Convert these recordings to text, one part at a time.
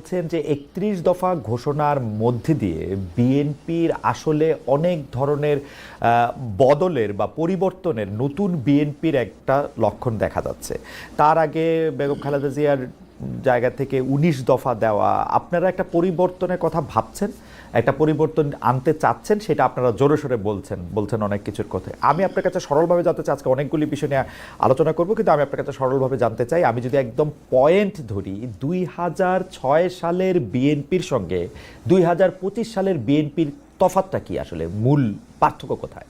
বলছেন যে একত্রিশ দফা ঘোষণার মধ্যে দিয়ে বিএনপির আসলে অনেক ধরনের বদলের বা পরিবর্তনের নতুন বিএনপির একটা লক্ষণ দেখা যাচ্ছে। তার আগে বেগম খালেদা জিয়ার জায়গা থেকে উনিশ দফা দেওয়া, আপনারা একটা পরিবর্তনের কথা ভাবছেন? একটা পরিবর্তন আনতে চাচ্ছেন, সেটা আপনারা জোরে সোরে বলছেন বলছেন অনেক কিছুর কথা আমি আপনার কাছে সরলভাবে জানতে চাই, আজকে অনেকগুলি বিষয় নিয়ে আলোচনা করব, কিন্তু আমি আপনার কাছে সরলভাবে জানতে চাই, আমি যদি একদম পয়েন্ট ধরি, দুই হাজার ছয় সালের বিএনপির সঙ্গে দুই হাজার পঁচিশ সালের বিএনপির তফাতটা কি আসলে? মূল পার্থক্য কোথায়?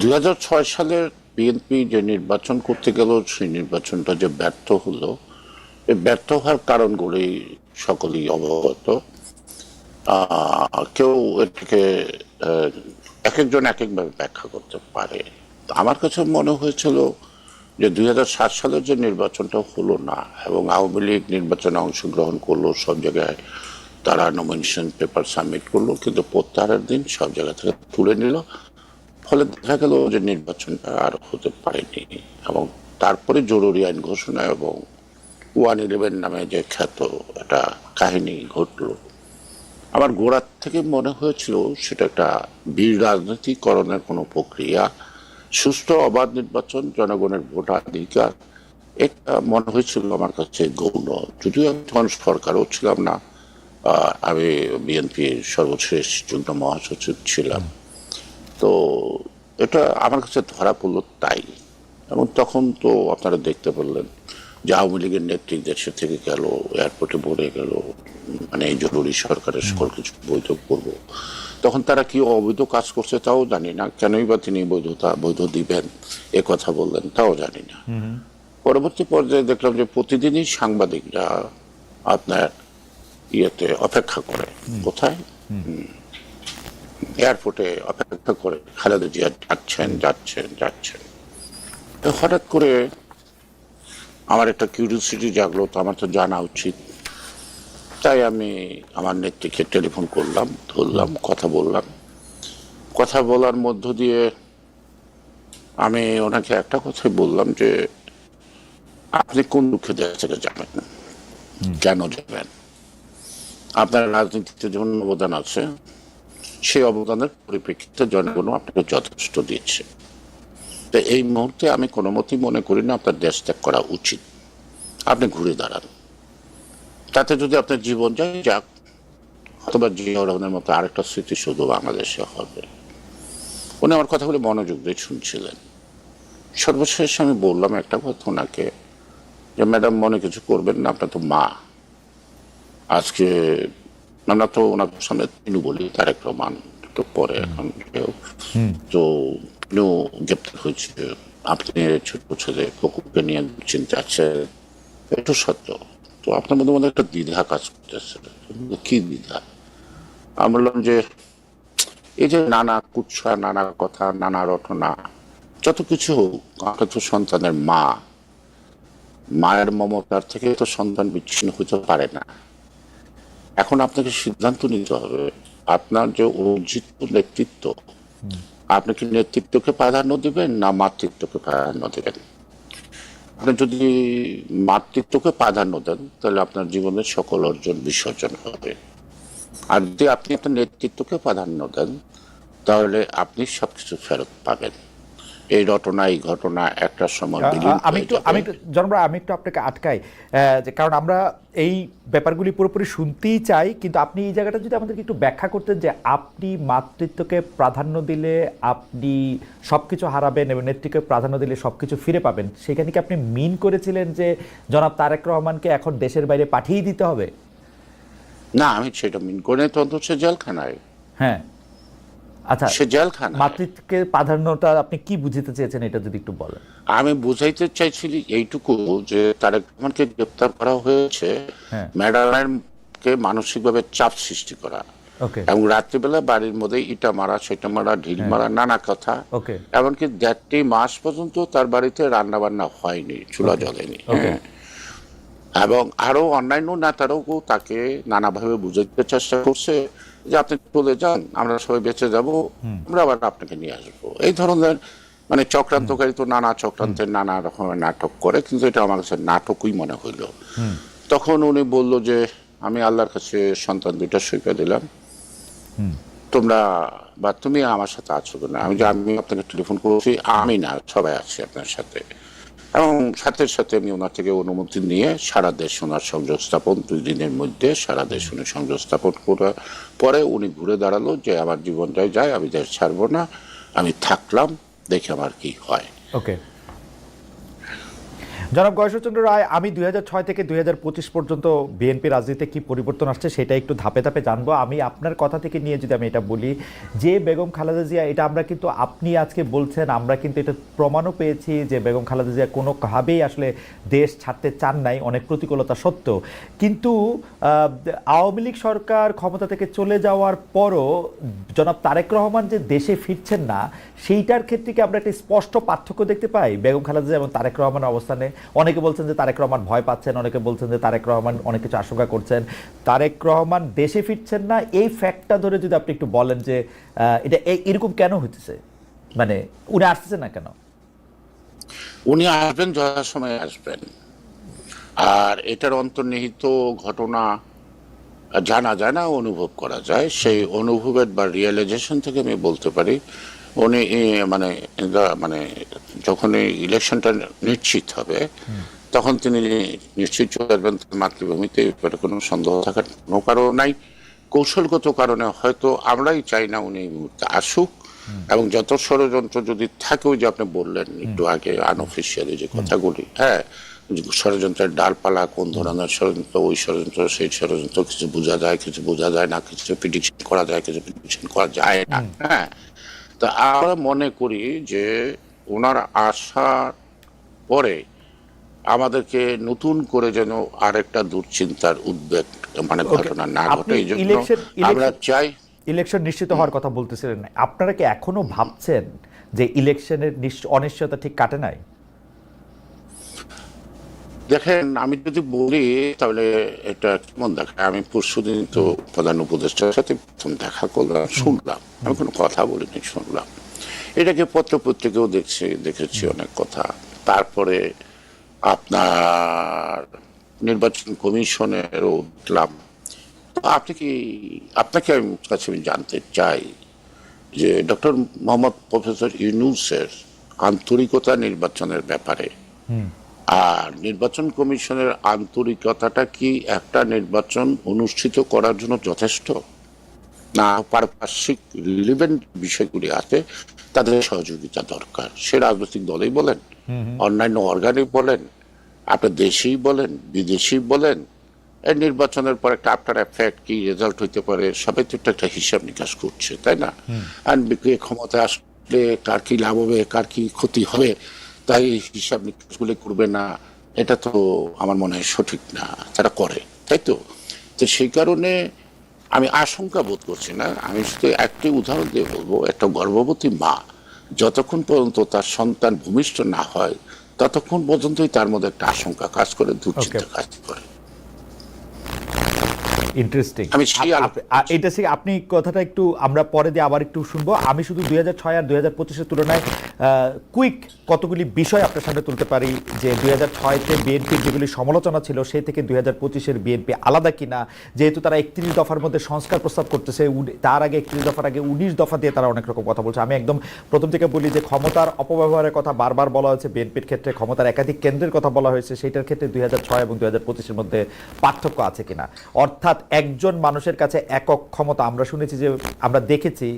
দুই হাজার ছয় সালের বিএনপি যে নির্বাচন করতে গেল, সেই নির্বাচনটা যে ব্যর্থ হলো ব্যর্থ হওয়ার কারণগুলি সকলেই অবগত। কেউ এটাকে এক একজন এক একভাবে ব্যাখ্যা করতে পারে। আমার কাছে মনে হয়েছিল যে দুই হাজার সাত সালের যে নির্বাচনটা হলো না এবং আওয়ামী লীগ নির্বাচনে অংশগ্রহণ করল, সব জায়গায় তারা নমিনেশন পেপার সাবমিট করল, কিন্তু প্রত্যাহারের দিন সব জায়গা থেকে তুলে নিল। ফলে দেখা গেল যে নির্বাচনটা আর হতে পারেনি এবং তারপরে জরুরি আইন ঘোষণা এবং ওয়ান ইলেভেন নামে যে খ্যাত একটা কাহিনী ঘটলো। আমার গোড়ার থেকে মনে হয়েছিল সেটা একটা বীর রাজনীতিকরণের কোনো প্রক্রিয়া, সুষ্ঠু অবাধ নির্বাচন, জনগণের ভোটাধিকার, এটা মনে হয়েছিল আমার কাছে গৌণ। যদিও আমি তখন সরকারও ছিলাম না আমি বিএনপির সর্বশেষ যুগ্ম মহাসচিব ছিলাম। তো এটা আমার কাছে ধরা পড়ল তাই। এবং তখন তো আপনারা দেখতে পেলেন যে আওয়ামী লীগের নেত্রী দেশে থেকে গেল এয়ারপোর্টে ভরে গেল মানে এই জরুরি সরকারের সকল কিছু বৈধ করব। তখন তারা কি অবৈধ কাজ করছে তাও জানি না। কেনই বা তিনি বৈধতা বৈধ দিবেন এ কথা বললেন তাও জানি না। পরবর্তী পর্যায়ে দেখলাম যে প্রতিদিনই সাংবাদিকরা আপনার ইয়েতে অপেক্ষা করে। কোথায়? এয়ারপোর্টে অপেক্ষা করে। খালেদা জিয়া যাচ্ছেন যাচ্ছেন যাচ্ছেন। তো হঠাৎ করে আমার একটা কিউরিয়াসিটি জাগলো তো আমার তো জানা উচিত। তাই আমি আমার নেত্রীকে টেলিফোন করলাম ধরলাম কথা বললাম। কথা বলার মধ্য দিয়ে আমি ওনাকে একটা কথাই বললাম যে আপনি কোন দুঃখে দেশ থেকে যাবেন? কেন যাবেন? আপনার রাজনীতিতে যেমন অবদান আছে সেই অবদানের পরিপ্রেক্ষিতে জনগণ আপনাকে যথেষ্ট দিচ্ছে। তো এই মুহূর্তে আমি কোনো মতেই মনে করি না আপনার দেশ ত্যাগ করা উচিত। আপনি ঘুরে দাঁড়ান। তাতে যদি আপনার জীবন যায় যাক অথবা জিয়াউর রহমানের মতো আরেকটা স্মৃতি শুধু বাংলাদেশে হবে। উনি আমার কথাগুলি মনোযোগ দিয়ে শুনছিলেন। সর্বশেষ আমি বললাম একটা কথা ওনাকে যে ম্যাডাম মনে কিছু করবেন না আপনার তো মা। আজকে আমরা তো ওনার সামনে তিনি বলি তারেক রহমান তো পরে এখন তো তিনিও গ্রেপ্তার হয়েছে আপনি ছোট ছেলে ফকুরকে নিয়ে চিন্তা আছে একটু সত্য তো আপনার মধ্যে মধ্যে একটা দ্বিধা কাজ করতেছে কি দ্বিধা আমি বললাম যে এই যে নানা কুৎসা নানা কথা নানা রটনা যত কিছু হোক আপনার তো সন্তানের মা মায়ের মমতার থেকে তো সন্তান বিচ্ছিন্ন হতে পারে না এখন আপনাকে সিদ্ধান্ত নিতে হবে আপনার যে অর্জিত নেতৃত্ব আপনি কি নেতৃত্বকে প্রাধান্য দেবেন না মাতৃত্বকে প্রাধান্য দেবেন? আপনি যদি মাতৃত্বকে প্রাধান্য দেন, তাহলে আপনার জীবনের সকল অর্জন বিসর্জন হবে। আর যদি আপনি আপনার নেতৃত্বকে প্রাধান্য দেন, তাহলে আপনি সবকিছু ফেরত পাবেন। এই রটনা এই ঘটনা একটা সময় আমি একটু আমি জনরা আমি একটু আপনাকে আটকাই যে কারণ আমরা এই ব্যাপারগুলি পুরোপুরি শুনতেই চাই কিন্তু আপনি এই জায়গাটা যদি আমাদেরকে একটু ব্যাখ্যা করতেন যে আপনি মাতৃত্বকে প্রাধান্য দিলে আপনি সবকিছু হারাবেন এবং নেত্রীকে প্রাধান্য দিলে সবকিছু ফিরে পাবেন সেখানে কি আপনি মিন করেছিলেন যে জনাব তারেক রহমানকে এখন দেশের বাইরে পাঠিয়ে দিতে হবে? না আমি সেটা মিন করে তো অন্তত জেলখানায়। হ্যাঁ। আচ্ছা সে জেলখানা মাতৃত্বকে প্রাধান্যটা আপনি কি বুঝতে চেয়েছেন এটা যদি একটু বলেন? আমি বুঝাইতে এইটুকু যে তারেক রহমানকে গ্রেপ্তার করা হয়েছে হ্যাঁ। মানসিকভাবে চাপ সৃষ্টি করা। এবং রাত্রিবেলা বাড়ির মধ্যে ইটা মারা সেটা মারা ঢিল মারা নানা কথা। এমনকি দেড়টি মাস পর্যন্ত তার বাড়িতে রান্না বান্না হয়নি চুলা জ্বলেনি। হ্যাঁ। এবং আরও অন্যান্য নেতারাও তাকে নানাভাবে বুঝাইতে চেষ্টা করছে। যে আপনি চলে যান আমরা সবাই বেঁচে যাব আমরা আবার আপনাকে নিয়ে আসব। এই ধরনের মানে চক্রান্তকারী তো নানা চক্রান্তের নানা রকমের নাটক করে কিন্তু এটা আমার কাছে নাটকই মনে হইল। তখন উনি বলল যে আমি আল্লাহর কাছে সন্তান দুইটা সইপে দিলাম। তোমরা বা তুমি আমার সাথে আছো না আমি যে আমি আপনাকে টেলিফোন করেছি আমি না সবাই আছি আপনার সাথে। এবং সাথে সাথে আমি ওনার থেকে অনুমতি নিয়ে সারা দেশ ওনার সংযোগ স্থাপন দুই দিনের মধ্যে সারা দেশ উনি সংযোগ স্থাপন করে, পরে উনি ঘুরে দাঁড়াল যে আমার জীবনটাই যায়, আমি দেশ ছাড়বো না, আমি থাকলাম, দেখে আমার কি হয়। ওকে জনাব গয়েশ্বরচন্দ্র রায়, আমি দুই হাজার ছয় থেকে দুই হাজার পঁচিশ পর্যন্ত বিএনপি রাজনীতিতে কি পরিবর্তন আসছে সেটা একটু ধাপে ধাপে জানব। আমি আপনার কথা থেকে নিয়ে যদি আমি এটা বলি, যে বেগম খালেদা জিয়া, এটা আমরা কিন্তু আপনি আজকে বলছেন, আমরা কিন্তু এটা প্রমাণও পেয়েছি যে বেগম খালেদা জিয়া কোনোভাবেই আসলে দেশ ছাড়তে চান নাই, অনেক প্রতিকূলতা সত্ত্বেও। কিন্তু আওয়ামী লীগ সরকার ক্ষমতা থেকে চলে যাওয়ার পরও জনাব তারেক রহমান যে দেশে ফিরছেন না, সেইটার ক্ষেত্রে কি আমরা একটা স্পষ্ট পার্থক্য দেখতে পাই বেগম খালেদা জিয়া এবং তারেক রহমানের অবস্থানে? অনেকে বলছেন যে তারেক রহমান ভয় পাচ্ছেন, অনেকে বলছেন যে তারেক রহমান অনেক কিছু আশঙ্কা করছেন। তারেক রহমান দেশে ফিরছেন না, এই ফ্যাক্টটা ধরে যদি আপনি একটু বলেন যে এটা এরকম কেন হইতেছে? মানে উনি আসতেছেন না কেন? উনি আসবেন, যথাসময়ে আসবেন। আর এটার অন্তর্নিহিত ঘটনা জানা যায় না, অনুভব করা যায়। সেই অনুভবের বা রিয়েলাইজেশন থেকে আমি বলতে পারি উনি মানে মানে যখন ইলেকশনটা নিশ্চিত হবে তখন তিনি নিশ্চিত চলে আসবেন মাতৃভূমিতে ব্যাপারে কোনো সন্দেহ থাকার কোনো কারণ নাই। কৌশলগত কারণে হয়তো আমরাই চাই না উনি এই মুহূর্তে আসুক। এবং যত ষড়যন্ত্র যদি থাকে ওই যে আপনি বললেন একটু আগে আনঅফিসিয়ালি যে কথাগুলি হ্যাঁ ষড়যন্ত্রের ডালপালা কোন ধরনের ষড়যন্ত্র ওই ষড়যন্ত্র সেই ষড়যন্ত্র কিছু বোঝা যায় কিছু বোঝা যায় না কিছু প্রিডিকশন করা যায় কিছু প্রিডিকশন করা যায় না হ্যাঁ। তো আমরা মনে করি যে ওনার আসার পরে আমাদেরকে নতুন করে যেন আরেকটা দুশ্চিন্তার উদ্বেগ মানে ঘটনা না ঘটে এই জন্য আমরা চাই ইলেকশন নিশ্চিত হওয়ার কথা বলতেছিলেন। না আপনারা কি এখনও ভাবছেন যে ইলেকশনের নিশ্চ- অনিশ্চয়তা ঠিক কাটে নাই? দেখেন আমি যদি বলি তাহলে এটা কেমন দেখায়? আমি পরশুদিন তো প্রধান উপদেষ্টার সাথে প্রথম দেখা করলাম শুনলাম। আমি কোনো কথা বলিনি শুনলাম। এটাকে পত্র পত্রিকাও দেখছি দেখেছি অনেক কথা। তারপরে আপনার নির্বাচন কমিশনেরও উঠলাম আপনি কি আপনাকে আমি কাছে আমি জানতে চাই যে ডক্টর মোহাম্মদ প্রফেসর ইউনুসের আন্তরিকতা নির্বাচনের ব্যাপারে। আর নির্বাচন কমিশনের আন্তরিকতাটা কি একটা নির্বাচন অনুষ্ঠিত করার জন্য যথেষ্ট? না পারিপার্শ্বিক রিলিভেন্ট বিষয়গুলি আছে তাদের সহযোগিতা দরকার। সে রাজনৈতিক দলেই বলেন অন্যান্য অর্গানিক বলেন আপনার দেশেই বলেন বিদেশি বলেন এই নির্বাচনের পর একটা আফটার এফেক্ট কি রেজাল্ট হইতে পারে সবাই তো একটা একটা হিসাব নিকাশ করছে তাই না? আর ক্ষমতা আসলে কার কি লাভ হবে কার কি ক্ষতি হবে তাই হিসাব নিকাশগুলি করবে না এটা তো আমার মনে হয় সঠিক না তারা করে তাই তো? তো সেই কারণে আমি আশঙ্কা বোধ করছি না আমি শুধু একটি উদাহরণ দিয়ে বলব একটা গর্ভবতী মা যতক্ষণ পর্যন্ত তার সন্তান ভূমিষ্ঠ না হয় ততক্ষণ পর্যন্তই তার মধ্যে একটা আশঙ্কা কাজ করে দুশ্চিন্তা কাজ করে। ইন্টারেস্টিং আমি এটা আপনি কথাটা একটু আমরা পরে দিয়ে আবার একটু শুনব। আমি শুধু দুই হাজার ছয় আর দুই হাজার পঁচিশের তুলনায় কুইক কতগুলি বিষয় আপনার সামনে তুলতে পারি? যে দুই হাজার ছয়তে বিএনপির যেগুলি সমালোচনা ছিল, সেই থেকে দুই হাজার পঁচিশের বিএনপি আলাদা কিনা? যেহেতু তারা একত্রিশ দফার মধ্যে সংস্কার প্রস্তাব করতেছে তার আগে একত্রিশ দফার আগে উনিশ দফা দিয়ে তারা অনেক রকম কথা বলছে। আমি একদম প্রথম থেকে বলি যে ক্ষমতার অপব্যবহারের কথা বারবার বলা হয়েছে। বিএনপির ক্ষেত্রে ক্ষমতার একাধিক কেন্দ্রের কথা বলা হয়েছে। সেটার ক্ষেত্রে দুই হাজার ছয় এবং দুই হাজার পঁচিশের মধ্যে পার্থক্য আছে কিনা? অর্থাৎ একজন মানুষের কাছে একক ক্ষমতা, আমরা শুনেছি যে, আমরা দেখেছি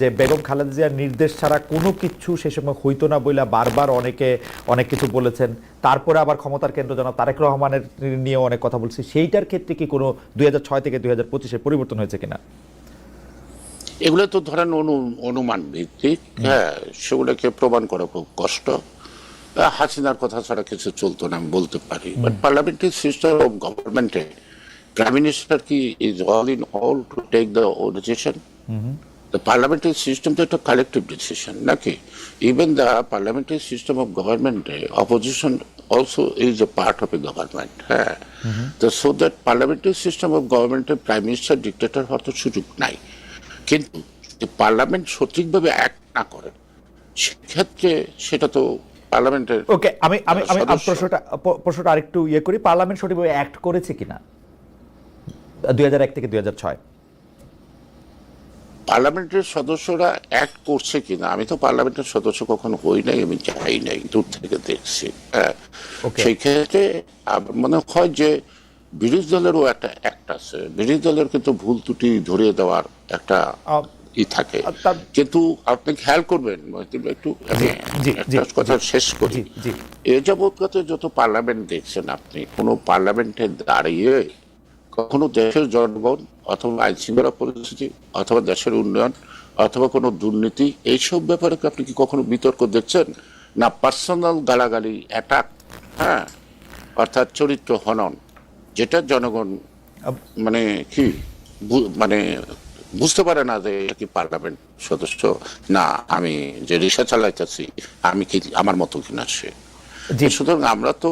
যে বেগম খালেদা জিয়ার নির্দেশ ছাড়া কোনো কিছু সে সময় হইতো না বইলা বারবার অনেকে অনেক কিছু বলেছেন। তারপরে আবার ক্ষমতার কেন্দ্র জনাব তারেক রহমানের নিয়ে অনেক কথা বলছি। সেইটার ক্ষেত্রে কি কোনো দুই হাজার ছয় থেকে দুই হাজার পঁচিশে পরিবর্তন হয়েছে কিনা? এগুলো তো ধরেন অনু অনুমান ভিত্তিক। হ্যাঁ সেগুলোকে প্রমাণ করা খুব কষ্ট। হাসিনার কথা ছাড়া কিছু চলতো না আমি বলতে পারি। বাট পার্লামেন্টারি সিস্টেম অফ গভর্নমেন্টে প্রাইম মিনিস্টার কি is all in all to take the decision The parliamentary system তো একটা collective decision নাকি the parliamentary system of government uh, opposition also is a part of a government হ্যাঁ তো so that parliamentary system of government prime minister dictator হওয়ার তো সুযোগ নাই কিন্তু পার্লামেন্ট সঠিকভাবে অ্যাক্ট না করে সেক্ষেত্রে সেটা তো পার্লামেন্টের ওকে আমি আমি প্রশ্নটা আরেকটু ইয়ে করি পার্লামেন্ট সঠিকভাবে অ্যাক্ট করেছে কিনা দুই হাজার এক থেকে দুই হাজার ছয় পার্লামেন্টের সদস্যরা অ্যাক্ট করছে কিনা আমি তো পার্লামেন্টের সদস্য কখনো হই নাই আমি যাই নাই দূর থেকে দেখছি। হ্যাঁ সেই ক্ষেত্রে মনে হয় যে বিরোধী দলেরও একটা অ্যাক্ট আছে। বিরোধী দলের কিন্তু ভুল ত্রুটি ধরিয়ে দেওয়ার একটা ই থাকে। কিন্তু আপনি খেয়াল করবেন একটু কথা শেষ করি। এ যাবৎকাত যত পার্লামেন্ট দেখছেন আপনি কোনো পার্লামেন্টে দাঁড়িয়ে কখনো দেশের জনগণ অথবা আইন শৃঙ্খলা পরিস্থিতি অথবা দেশের উন্নয়ন অথবা কোনো দুর্নীতি এইসব ব্যাপারে আপনি কি কখনো বিতর্ক দেখছেন? না পার্সোনাল গালাগালি অ্যাটাক হ্যাঁ অর্থাৎ চরিত্র হনন যেটা জনগণ মানে কি মানে বুঝতে পারে না যে এটা কি পার্লামেন্ট সদস্য? না আমি যে রিক্সা চালাইতেছি আমি কি আমার মতো কিনা সে? সুতরাং আমরা তো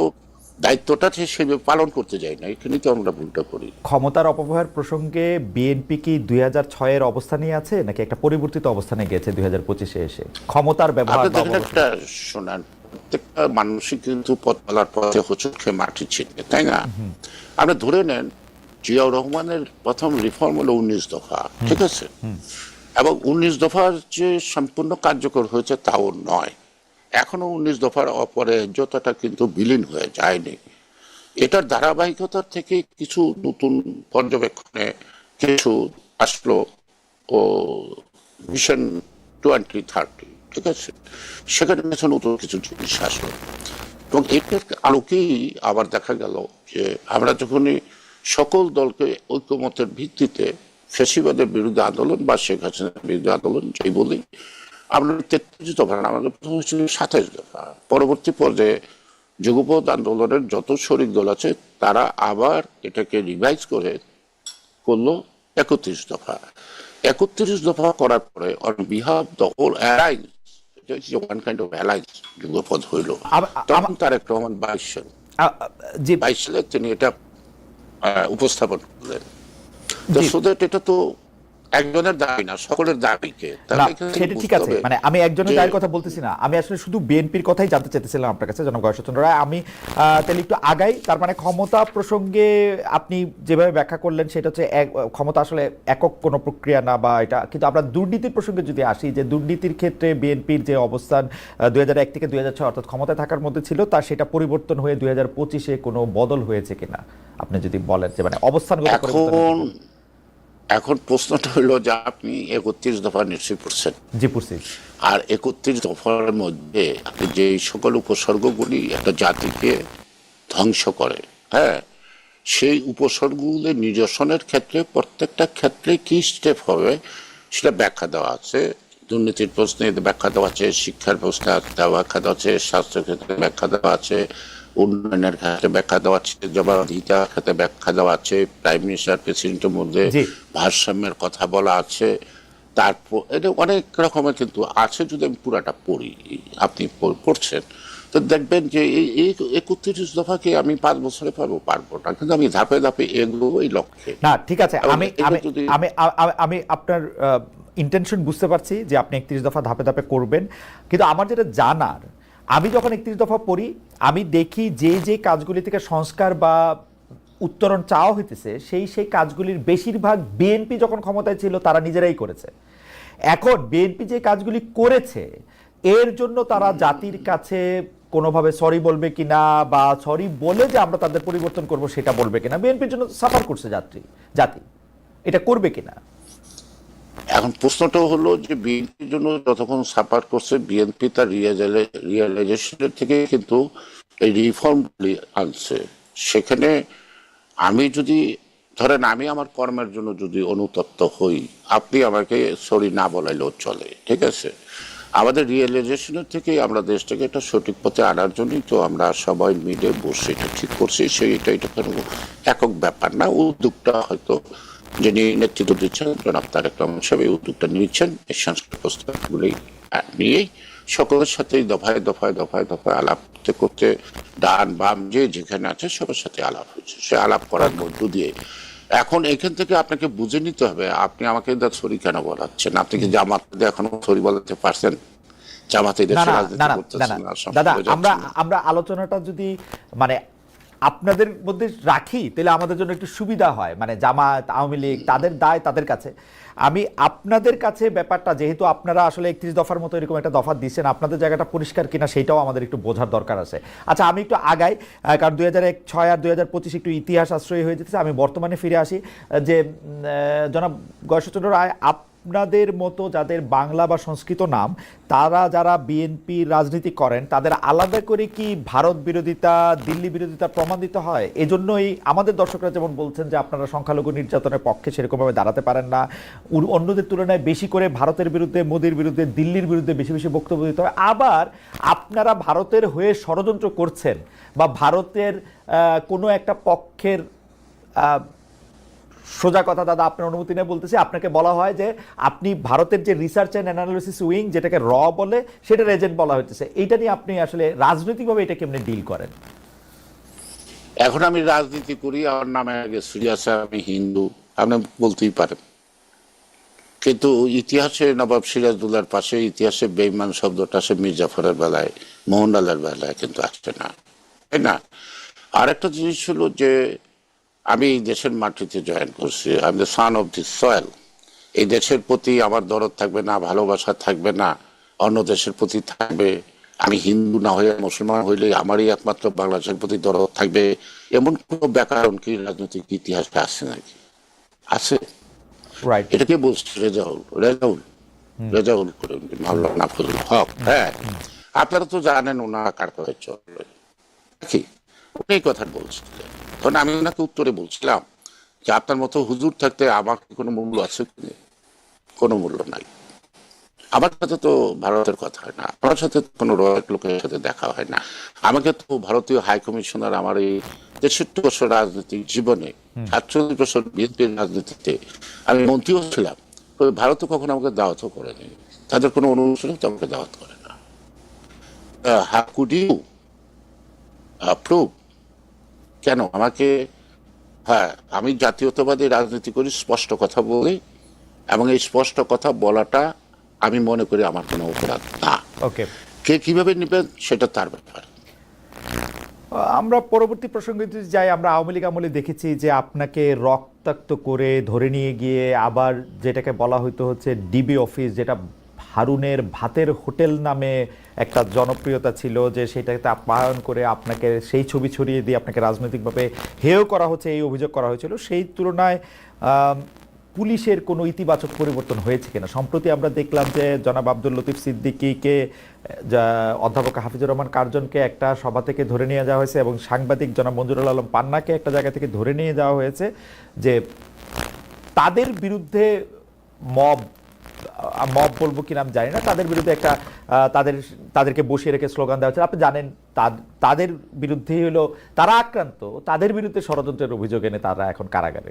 দায়িত্বটা সেভাবে পালন করতে যাই না এখানে তো আমরা ভুলটা করি। ক্ষমতার অপব্যবহার প্রসঙ্গে বিএনপি কি দুই হাজার ছয়ের অবস্থানই আছে নাকি একটা পরিবর্তিত অবস্থানে গেছে দুই হাজার পঁচিশে এসে? ক্ষমতার ব্যবহার একটা শোনান প্রত্যেকটা মানুষই কিন্তু পথ চলার পথে হোচটকে মাটি ছিটকে তাই না? আপনি ধরে নেন জিয়াউর রহমানের প্রথম রিফর্ম হলো উনিশ দফা ঠিক আছে? এবং উনিশ দফার যে সম্পূর্ণ কার্যকর হয়েছে তাও নয়। এখনও উনিশ দফার অপরাজ্যতাটা কিন্তু বিলীন হয়ে যায়নি। এটার ধারাবাহিকতার থেকে কিছু নতুন পর্যবেক্ষণে কিছু আসলো ও মিশন টোয়েন্টি থার্টি ঠিক আছে? সেখানে কিছু নতুন কিছু জিনিস আসলো। এবং এটার আলোকেই আবার দেখা গেল যে আমরা যখনই সকল দলকে ঐক্যমতের ভিত্তিতে ফেসিবাদের বিরুদ্ধে আন্দোলন বা শেখ হাসিনার বিরুদ্ধে আন্দোলন যাই বলি আমরা তেত্রিশ দফা না, আমাদের প্রথম ছিল সাতাইশ দফা পরবর্তী পর্যায়ে যুগপথ আন্দোলনের যত শরিক দল আছে তারা আবার এটাকে রিভাইজ করে করল একত্রিশ দফা। একত্রিশ দফা করার পরে on behalf the whole alliance one kind of alliance যুগপথ হইল। তখন তারেক রহমান বাইশ সাল বাইশ সালে তিনি এটা উপস্থাপন করলেন। এটা তো একজনের দাবি না সকলের দাবিকে। সেটা ঠিক আছে মানে আমি একজনের দায়ের কথা বলতেছি না। আমি আসলে শুধু বিএনপির কথাই জানতে চাইতেছিলাম আপনার কাছে জনাব রায়। আমি তাহলে একটু আগাই তার মানে ক্ষমতা প্রসঙ্গে আপনি যেভাবে ব্যাখ্যা করলেন সেটা হচ্ছে ক্ষমতা আসলে একক কোনো প্রক্রিয়া না বা এটা কিন্তু আমরা দুর্নীতির প্রসঙ্গে যদি আসি যে দুর্নীতির ক্ষেত্রে বিএনপির যে অবস্থান দুই হাজার এক থেকে দুই হাজার ছয় অর্থাৎ ক্ষমতায় থাকার মধ্যে ছিল তার সেটা পরিবর্তন হয়ে দুই হাজার পঁচিশে কোনো বদল হয়েছে কিনা? আপনি যদি বলেন যে মানে অবস্থানগত পরিবর্তন এখন প্রশ্নটা হলো যে আপনি একত্রিশ দফা নিশ্চয়ই পড়ছেন। জি পুরসি আর একত্রিশ দফার মধ্যে যে সকল উপসর্গগুলি একটা জাতিকে ধ্বংস করে হ্যাঁ সেই উপসর্গগুলি নিরসনের ক্ষেত্রে প্রত্যেকটা ক্ষেত্রে কি স্টেপ হবে সেটা ব্যাখ্যা দেওয়া আছে। দুর্নীতির প্রশ্নে ব্যাখ্যা দেওয়া আছে শিক্ষার প্রশ্নে ব্যাখ্যা দেওয়া আছে স্বাস্থ্য ক্ষেত্রে ব্যাখ্যা দেওয়া আছে উন্নয়নের ক্ষেত্রে ব্যাখ্যা দেওয়া আছে জবাবদিহিতার ক্ষেত্রে ব্যাখ্যা দেওয়া আছে প্রাইম মিনিস্টার প্রেসিডেন্টের মধ্যে ভারসাম্যের কথা বলা আছে। তারপর এটা অনেক রকমের কিন্তু আছে যদি আমি পুরাটা পড়ি আপনি পড়ছেন। তো দেখবেন যে এই একত্রিশ দফাকে আমি পাঁচ বছরে পারব পারব না। কিন্তু আমি ধাপে ধাপে এগোবো এই লক্ষ্যে। না ঠিক আছে। আমি আমি আমি আপনার ইন্টেনশন বুঝতে পারছি যে আপনি একত্রিশ দফা ধাপে ধাপে করবেন। কিন্তু আমার যেটা জানার আমি যখন একত্রিশ দফা পড়ি আমি দেখি যে যে কাজগুলি থেকে সংস্কার বা উত্তরণ চাওয়া হইতেছে, সেই সেই কাজগুলির বেশিরভাগ বিএনপি যখন ক্ষমতায় ছিল, তারা নিজেরাই করেছে। এখন বিএনপি যে কাজগুলি করেছে, এর জন্য তারা জাতির কাছে কোনোভাবে সরি বলবে কিনা বা সরি বলে যে আমরা তাদের পরিবর্তন করব, সেটা বলবে কিনা। বিএনপির জন্য সাফার করছে যাত্রী জাতি। এটা করবে কিনা? এখন প্রশ্নটা হলো যে বিএনপির জন্য যতক্ষণ সাপোর্ট করছে বিএনপি তার রিয়েলাইজেশনের থেকে কিন্তু এই রিফর্মগুলি আনছে। সেখানে আমি যদি, ধরেন আমি আমার কর্মের জন্য যদি অনুতপ্ত হই, আপনি আমাকে সরি না বলাইলেও চলে, ঠিক আছে? আমাদের রিয়েলাইজেশনের থেকে আমরা দেশটাকে একটা সঠিক পথে আনার জন্যই তো আমরা সবাই মিলে বসে এটা ঠিক করছি, সেই এটা এটা কোনো একক ব্যাপার না। উদ্যোগটা হয়তো যিনি নেতৃত্ব দিচ্ছেন, জনাব রহমান সাহেব এই উদ্যোগটা নিচ্ছেন এই সংস্কার প্রস্তাবগুলি নিয়েই সকলের সাথেই দফায় দফায় দফায় দফায় আলাপ করতে করতে ডান বাম যে যেখানে আছে সবার সাথে আলাপ হয়েছে। সে আলাপ করার মধ্য দিয়ে। এখন এখান থেকে আপনাকে বুঝে নিতে হবে আপনি আমাকে সরি কেন বলাচ্ছেন? আপনি কি জামাত এখনও সরি বলাতে পারছেন? জামাতে আমরা আমরা আলোচনাটা যদি মানে আপনাদের মধ্যে রাখি, তাহলে আমাদের জন্য একটু সুবিধা হয়। মানে জামাত আওয়ামী লীগ, তাদের দায় তাদের কাছে। আমি আপনাদের কাছে ব্যাপারটা, যেহেতু আপনারা আসলে একত্রিশ দফার মতো এরকম একটা দফা দিচ্ছেন, আপনাদের জায়গাটা পরিষ্কার কিনা সেটাও আমাদের একটু বোঝার দরকার আছে। আচ্ছা আমি একটু আগাই কারণ দুই হাজার এক ছয় আর দুই হাজার পঁচিশ একটু ইতিহাস আশ্রয়ী হয়ে যেতেছে, আমি বর্তমানে ফিরে আসি যে জনাব গয়েশ্বরচন্দ্র রায় আপনাদের মতো যাদের বাংলা বা সংস্কৃত নাম, তারা যারা বিএনপি রাজনীতি করেন, তাদের আলাদা করে কি ভারত বিরোধিতা, দিল্লি বিরোধিতা প্রমাণিত হয়? এজন্যই আমাদের দর্শকরা যেমন বলছেন যে, আপনারা সংখ্যালঘু নির্যাতনের পক্ষে সেরকমভাবে দাঁড়াতে পারেন না। অন্যদের তুলনায় বেশি করে ভারতের বিরুদ্ধে, মোদির বিরুদ্ধে, দিল্লির বিরুদ্ধে বেশি বেশি বক্তব্য দিতে হয়। আবার আপনারা ভারতের হয়ে ষড়যন্ত্র করছেন বা ভারতের কোনো একটা পক্ষের সোজা কথা দাদা, আপনার অনুমতি নিয়ে বলতেছি, আপনাকে বলা হয় যে আপনি ভারতের যে রিসার্চ অ্যান্ড অ্যানালিসিস উইং যেটাকে র বলে, সেটার এজেন্ট বলা হচ্ছে এইটা নিয়ে আপনি আসলে রাজনৈতিকভাবে এটা কেমনে ডিল করেন? এখন আমি রাজনীতি করি, আমার নামে আগে সিরিয়াস আমি হিন্দু, আপনি বলতেই পারেন। কিন্তু ইতিহাসে নবাব সিরাজদুল্লার পাশে ইতিহাসে বেইমান শব্দটা সে মির্জাফরের বেলায়, মোহনলালের বেলায় কিন্তু আসছে না। তাই না? আরেকটা জিনিস হলো যে আমি এই দেশের মাটিতে জয়েন করছি। I am the son of the soil এই দেশের প্রতি আমার দরদ থাকবে না ভালোবাসা থাকবে না অন্য দেশের প্রতি থাকবে। আমি হিন্দু না হয়ে মুসলমান হইলে আমারই একমাত্র বাংলাদেশের প্রতি দরদ থাকবে। এমন কোনো ব্যাকরণ কি রাজনৈতিক ইতিহাসে আছে নাকি? আছে। রাইট এটা কে বলছে? রেজাউল। রেজাউল। রেজাউল করে মাওলা নাফজুল হক। হ্যাঁ। আপনারা তো জানেন ওনারা কার কথা চলে। কি উনি কথা বলছিলেন তখন আমি ওনাকে উত্তরে বলছিলাম যে আপনার মতো হুজুর থাকতে আমার কোনো মূল্য আছে কোনো মূল্য নাই। আমার সাথে তো ভারতের কথা হয় না আমার সাথে কোনো রয়্যাল লোকের সাথে দেখা হয় না। আমাকে তো ভারতীয় হাই কমিশনার আমার এই তেষট্টি বছর রাজনৈতিক জীবনে সাতচল্লিশ বছর বিএনপির রাজনীতিতে আমি মন্ত্রীও ছিলাম তবে ভারতও কখনো আমাকে দাওয়াতও করেনি। তাদের কোনো অনুষ্ঠানে তো আমাকে দাওয়াত করে না। হাউ কুড ইউ অ্যাপ্রুভ কেন? আমাকে হ্যাঁ আমি জাতীয়তাবাদী রাজনীতি করি স্পষ্ট কথা বলি এবং এই স্পষ্ট কথা বলাটা আমি মনে করি আমার কোনো অপরাধ না। ওকে। কে কীভাবে নেবেন সেটা তার ব্যাপার। আমরা পরবর্তী প্রসঙ্গে যদি যাই আমরা আওয়ামী লীগ আমলে দেখেছি যে আপনাকে রক্তাক্ত করে ধরে নিয়ে গিয়ে আবার যেটাকে বলা হইতো হচ্ছে ডিবি অফিস যেটা হারুনের ভাতের হোটেল নামে একটা জনপ্রিয়তা ছিল যে সেটাতে আপ্যায়ন করে আপনাকে সেই ছবি ছড়িয়ে দিয়ে আপনাকে রাজনৈতিকভাবে হেয় করা হচ্ছে, এই অভিযোগ করা হয়েছিল। সেই তুলনায় পুলিশের কোনো ইতিবাচক পরিবর্তন হয়েছে কিনা? সম্প্রতি আমরা দেখলাম যে জনাব আব্দুল লতিফ সিদ্দিকীকে অধ্যাপক হাফিজুর রহমান কার্জনকে একটা সভা থেকে ধরে নিয়ে যাওয়া হয়েছে এবং সাংবাদিক জনাব মঞ্জুরুল আলম পান্নাকে একটা জায়গা থেকে ধরে নিয়ে যাওয়া হয়েছে যে তাদের বিরুদ্ধে মব মব বলব কি নাম জানি না, তাদের বিরুদ্ধে একটা তাদের, তাদেরকে বসিয়ে রেখে স্লোগান দেওয়া হচ্ছে আপনি জানেন তাদের বিরুদ্ধেই হলো, তারা আক্রান্ত, তাদের বিরুদ্ধে ষড়যন্ত্রের অভিযোগ এনে তারা এখন কারাগারে।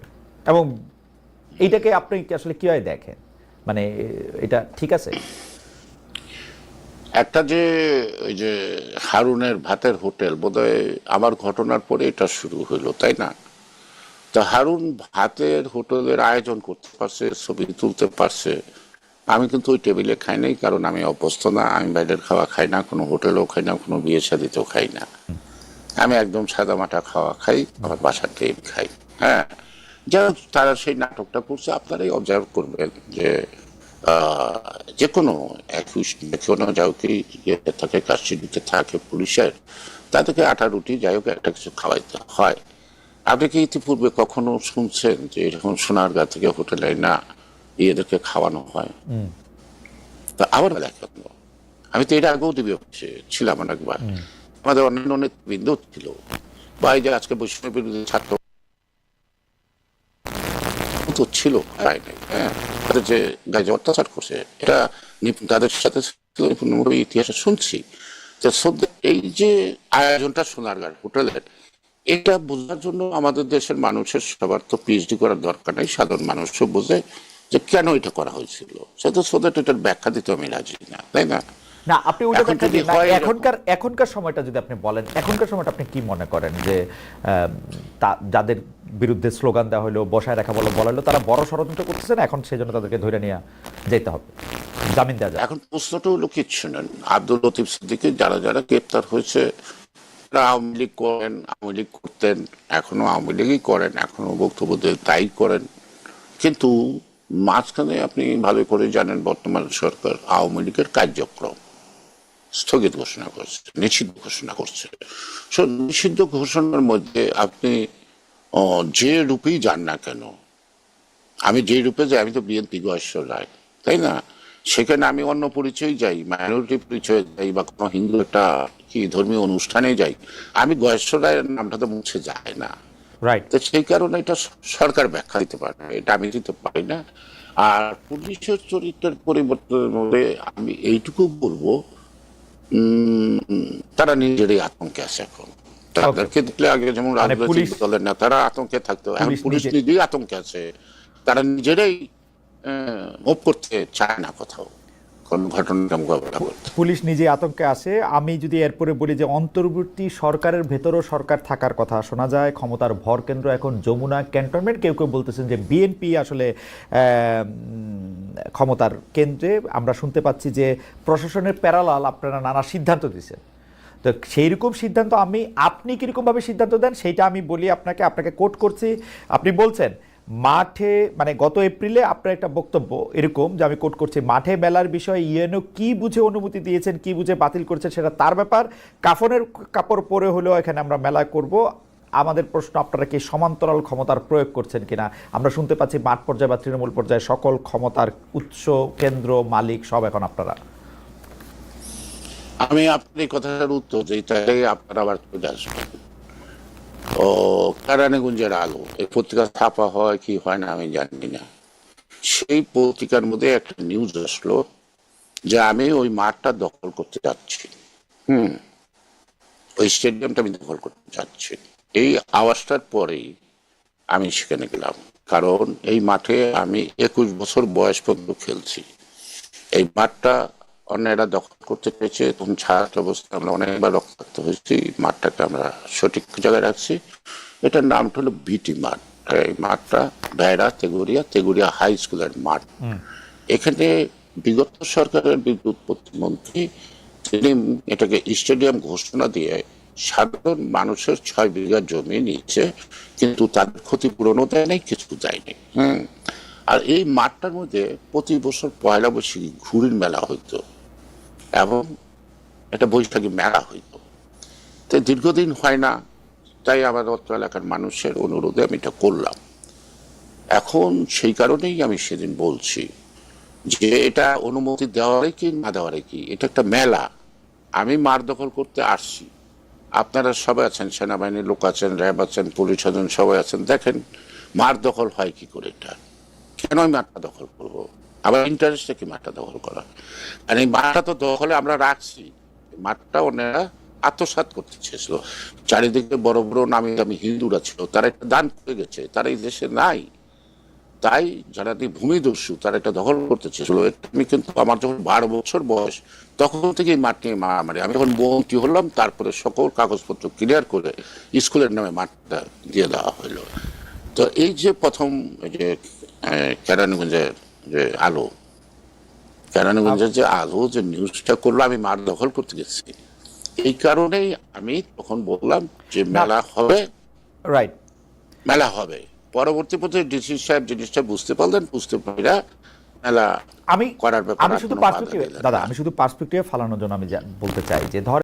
এবং এইটাকে আপনি আসলে কীভাবে দেখেন? মানে এটা ঠিক আছে? একটা যে, ওই যে হারুনের ভাতের হোটেল, বোধহয় আমার ঘটনার পরে এটা শুরু হলো তাই না? তা হারুন ভাতের হোটেলের আয়োজন করতে পারছে, ছবি তুলতে পারছে আমি কিন্তু ওই টেবিলে খাই নাই, কারণ আমি অভ্যস্ত না। আমি বাইরের খাওয়া খাই না, কোনো হোটেলেও খাই না, কোনো বিয়ে শাদিতেও খাই না। আমি একদম সাদা মাটা খাওয়া খাই আমার বাসার টেবিল খাই হ্যাঁ। যাই তারা সেই নাটকটা করছে, আপনারাই অবজার্ভ করবেন যে যে কোনো একুশ যে কোনো থাকে কাস্টডিতে থাকে পুলিশের, তাদেরকে আটা, রুটি, যাই হোক, একটা কিছু খাওয়াইতে হয়। আপনি কি ইতিপূর্বে কখনো শুনছেন যে এরকম সোনারগাঁ থেকে হোটেলে না? ইয়েদেরকে খাওয়ানো হয়। তা আবার দেখেন আমি তো এর আগেও দিবি ছিলাম অনেকবার। আমাদের অন্যান্য নেতৃবৃন্দ ছিল। বা এই যে আজকে বৈষম্যের বিরুদ্ধে ছাত্র তো ছিল নাই, হ্যাঁ? তাদের যে গায়ে অত্যাচার করছে এটা তাদের সাথে ইতিহাসে শুনছি। যে এই যে আয়োজনটা সোনারগাঁর হোটেলের এটা বোঝার জন্য আমাদের দেশের মানুষের সবার তো পিএইচডি করার দরকার নেই সাধারণ মানুষও বোঝে। যে কেন এটা করা হয়েছিল? সেটা সোদাট এটার ব্যাখ্যা দিতে আমি রাজি না তাই না? না আপনি এরকম- এখনকার এখনকার সময়টা যদি আপনি বলেন এখনকার সময়টা আপনি কি মনে করেন যে তা- যাদের বিরুদ্ধে স্লোগান দেওয়া হলো বসায় রাখা বলো বলা হলো তারা বড় ষড়যন্ত্র করতেছে না? এখন সেই জন্য তাদেরকে ধরে নিয়ে যেতে হবে। জামিন দেওয়া যায় এখন প্রশ্নটা হলো কিচ্ছু নেন আব্দুল লতিফ সিদ্দিকে যারা যারা গ্রেপ্তার হয়েছে তারা আওয়ামী লীগ করেন আওয়ামী লীগ করতেন এখনও আওয়ামী লীগই করেন এখনও বক্তব্য দিয়ে তাই করেন। কিন্তু মাঝখানে আপনি ভালো করে জানেন বর্তমান সরকার আওয়ামী লীগের কার্যক্রম। স্থগিত ঘোষণা করছে, নিষিদ্ধ ঘোষণা করছে। সো নিষিদ্ধ ঘোষণার মধ্যে আপনি যে রূপেই যান না কেন, আমি যে রূপে যাই, আমি তো বিএনপি গয়েশ্বর রায়, তাই না? সেখানে আমি অন্য পরিচয় যাই মাইনরিটি পরিচয় যাই, বা কোনো হিন্দু একটা কি ধর্মীয় অনুষ্ঠানে যাই, আমি গয়েশ্বর রায়ের নামটা তো মুছে যায় না। রাইট তো সেই কারণে এটা সরকার ব্যাখ্যা দিতে পারে এটা আমি দিতে পারি না। আর পুলিশের চরিত্রের পরিবর্তনের মধ্যে আমি এইটুকু বলব তারা নিজেরই আতঙ্কে আছে এখন। তাদেরকে দেখলে আগে যেমন মানে রাজনৈতিক দলের নেতারা আতঙ্কে থাকতো এখন পুলিশ পুলিশ নিজেই আতঙ্কে আছে। তারা নিজেরাই মুভ করতে চায় না কোথাও। কোন করতে পুলিশ নিজে আতঙ্কে আসে আমি যদি এরপরে বলি যে অন্তর্বর্তী সরকারের ভেতরও সরকার থাকার কথা শোনা যায়, ক্ষমতার ভর কেন্দ্র এখন যমুনা ক্যান্টনমেন্ট। কেউ কেউ বলতেছেন যে বিএনপি আসলে ক্ষমতার কেন্দ্রে। আমরা শুনতে পাচ্ছি যে প্রশাসনের প্যারালাল আপনারা নানা সিদ্ধান্ত দিচ্ছেন তো সেই রকম সিদ্ধান্ত আমি, আপনি কীরকমভাবে সিদ্ধান্ত দেন, সেইটা আমি বলি আপনাকে আপনাকে কোট করছি। আপনি বলছেন মাঠে মানে গত এপ্রিলে আপনার একটা বক্তব্য এরকম যে আমি কোট করছি, মাঠে মেলার বিষয়ে ইউএনও কি বুঝে অনুমতি দিয়েছেন, কি বুঝে বাতিল করছে সেটা তার ব্যাপার। কাফনের কাপড় পরে হলেও এখানে আমরা মেলা করব। আমাদের প্রশ্ন, আপনারা কি সমান্তরাল ক্ষমতার প্রয়োগ করছেন কিনা? আমরা শুনতে পাচ্ছি মাঠ পর্যায়ে বা তৃণমূল পর্যায়ে সকল ক্ষমতার উৎস, কেন্দ্র, মালিক সব এখন আপনারা। আমি আপনার এই কথাটার উত্তর দিই, তাহলে আপনারা আবার চলে আসবেন। ও কারানীগঞ্জের আলো। এই পত্রিকা ছাপা হয় কি হয় না আমি জানি না। সেই পত্রিকার মধ্যে একটা নিউজ আসলো যে আমি ওই মাঠটা দখল করতে যাচ্ছি। হুম। ওই স্টেডিয়ামটা আমি দখল করতে যাচ্ছি। এই আওয়াজটার পরেই আমি সেখানে গেলাম। কারণ এই মাঠে আমি একুশ বছর বয়স পর্যন্ত খেলছি। এই মাঠটা অন্যেরা দখল করতে পেরেছে তখন ছাত্র অবস্থায় আমরা অনেকবার রক্তাক্ত হয়েছি মাঠটাকে আমরা সঠিক জায়গায় রাখছি। এটার নামটা হলো বিটি মাঠ। এই মাঠটা বেড়া তেগুড়িয়া তেগুড়িয়া হাই স্কুলের মাঠ। এখানে বিগত সরকারের বিদ্যুৎ প্রতিমন্ত্রী তিনি এটাকে স্টেডিয়াম ঘোষণা দিয়ে সাধারণ মানুষের ছয় বিঘা জমি নিচ্ছে কিন্তু তাদের ক্ষতিপূরণও দেয় নাই কিছু দেয়নি হুম। আর এই মাঠটার মধ্যে প্রতি বছর পয়লা বৈশাখী ঘুড়ির মেলা হইতো। এবং একটা বৈশাখী মেলা হইতো। তো দীর্ঘদিন হয় না, তাই আমার অত্র এলাকার মানুষের অনুরোধে আমি এটা করলাম। এখন সেই কারণেই আমি সেদিন বলছি যে এটা অনুমতি দেওয়ারে কি, না দেওয়ারে কি? এটা একটা মেলা। আমি মার দখল করতে আসছি। আপনারা সবাই আছেন, সেনাবাহিনীর লোক আছেন, র্যাব আছেন, পুলিশ আছেন, সবাই আছেন। দেখেন, মার দখল হয় কি করে এটা? কেন আমি মাঠটা দখল করব? আবার ইন্টারেস্টে কি মাঠটা দখল করা? আর এই মাঠটা তো দখলে আমরা রাখছি। মাঠটা ওনারা আত্মসাৎ করতে চেয়েছিল। চারিদিকে বড় বড় নামি দামি হিন্দুরা ছিল, তারা একটা দান করে গেছে, তারা এই দেশে নাই। তাই যারা ভূমিদস্যু, তারা এটা দখল করতে চেয়েছিল। আমি কিন্তু আমার যখন বারো বছর বয়স, তখন থেকেই মাঠ নিয়ে মারামারি। আমি যখন বন্টি হলাম, তারপরে সকল কাগজপত্র ক্লিয়ার করে স্কুলের নামে মাঠটা দিয়ে দেওয়া হলো। তো এই যে প্রথম যে কেরানীগঞ্জের যে আলো। কেরানীগঞ্জের যে আলো যে নিউজটা করল আমি মাঠ দখল করতে গেছি। এই কারণেই আমি তখন বললাম যে মেলা হবে। রাইট মেলা হবে। পরবর্তী পথে ডিসি সাহেব জিনিসটা বুঝতে পারলেন বুঝতে পারা মেলা আমি করার ব্যাপারে আমি শুধু পার্সপেক্টিভ দাদা আমি শুধু পার্সপেক্টিভে ফালানোর জন্য আমি বলতে চাই যে ধর